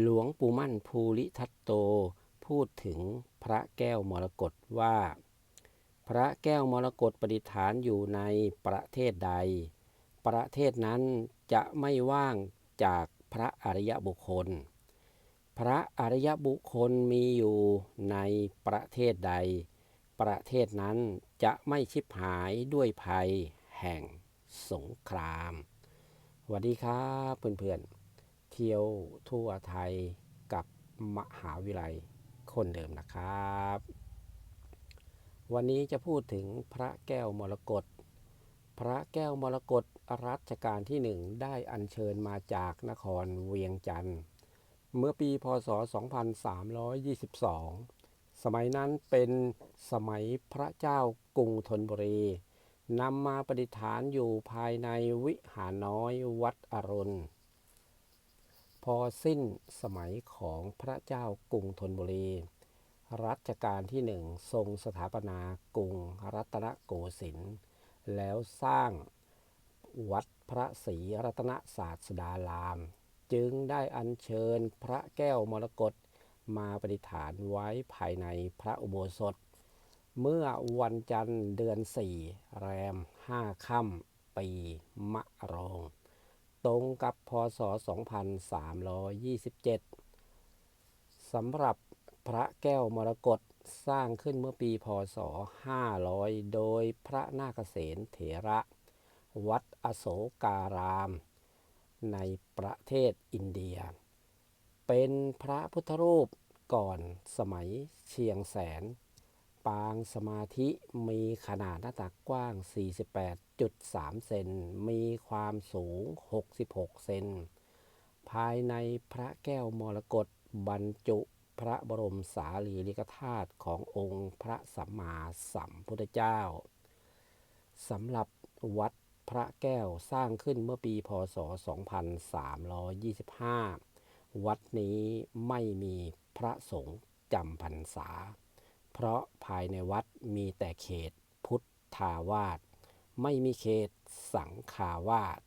หลวงปู่มั่นภูริทัตโตพูดถึงพระแก้วมรกตว่า พระแก้วมรกตประดิษฐานอยู่ในประเทศใด ประเทศนั้นจะไม่ว่างจากพระอริยบุคคล พระอริยบุคคลมีอยู่ในประเทศใด ประเทศนั้นจะไม่ชิบหายด้วยภัยแห่งสงครามสวัสดีครับเพื่อนๆ เที่ยวทั่วไทยกับมหาวิทยาลัยคนเดิมนะครับ วันนี้จะพูดถึงพระแก้วมรกตพระแก้วมรกตรัชกาลที่หนึ่งได้อัญเชิญมาจากนครเวียงจันทร์เมื่อปีพศ 2322 สมัยนั้นเป็นสมัยพระเจ้ากรุงธนบุรีนำมาประดิษฐานอยู่ภายในวิหารน้อยวัดอรุณ พอสิ้นสมัยของพระเจ้ากรุงธนบุรี รัชกาลที่หนึ่งทรงสถาปนากรุงรัตนโกสินทร์แล้วสร้างวัดพระศรีรัตนศาสดาราม จึงได้อัญเชิญพระแก้วมรกตมาประดิษฐานไว้ภายในพระอุโบสถ เมื่อวันจันทร์เดือนสี่แรมห้าค่ำปีมะโรง ตรงกับพศ 2327 สำหรับพระแก้วมรกตสร้างขึ้นเมื่อปีพศ 500 โดยพระนาคเษนเถระ วัดอโศการาม ในประเทศอินเดีย เป็นพระพุทธรูปก่อนสมัยเชียงแสน ปางสมาธิมีขนาดหน้าตักกว้าง 48.3 เซน มีความสูง 66 เซน ภายในพระแก้วมรกตบรรจุพระบรมสารีริกธาตุขององค์พระสัมมาสัมพุทธเจ้าสำหรับวัดพระแก้วสร้างขึ้นเมื่อปีพศ 2325 วัดนี้ไม่มีพระสงฆ์จำพรรษา เพราะภายในวัดมีแต่เขตพุทธาวาสไม่มีเขตสังฆาวาส